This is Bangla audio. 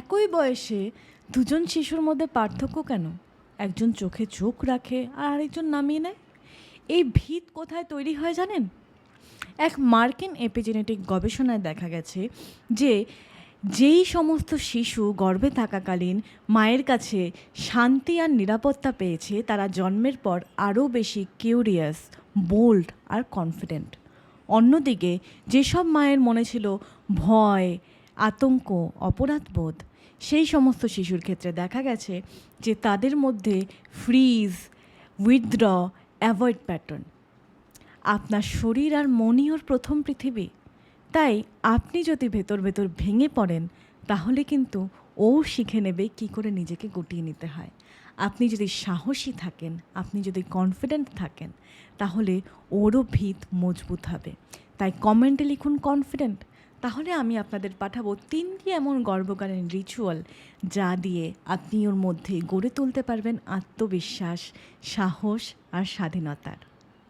একই বয়সে দুজন শিশুর মধ্যে পার্থক্য কেন? একজন চোখে চোখ রাখে আর আরেকজন নামিয়ে নেয়? এই ভিত কোথায় তৈরি হয় জানেন? এক মার্কিন এপিজেনেটিক গবেষণায় দেখা গেছে যে যেই সমস্ত শিশু গর্ভে থাকাকালীন মায়ের কাছে শান্তি আর নিরাপত্তা পেয়েছে, তারা জন্মের পর আরও বেশি কিউরিয়াস, বোল্ড আর কনফিডেন্ট। অন্যদিকে যেসব মায়ের মনে ছিল ভয় আতঙ্ক অপরাধবোধ সেই সমস্ত শিশুর ক্ষেত্রে দেখা গেছে যে তাদের মধ্যে ফ্রিজ উইথড্র অ্যাভয়েড প্যাটার্ন আপনার শরীর আর মনই ওর প্রথম পৃথিবী। তাই আপনি যদি ভেতর ভেতর ভেঙে পড়েন, তাহলে কিন্তু ও শিখে নেবে কি করে নিজেকে গুটিয়ে নিতে হয়। আপনি যদি সাহসী থাকেন, আপনি যদি কনফিডেন্ট থাকেন, তাহলে ওরও ভিত মজবুত হবে। তাই কমেন্টে লিখুন কনফিডেন্ট তাহলে আমি আপনাদের পাঠাবো তিনটি এমন গর্বকালীন রিচুয়াল যা দিয়ে আপনি ওর মধ্যে গড়ে তুলতে পারবেন আত্মবিশ্বাস, সাহস আর স্বাধীনতার।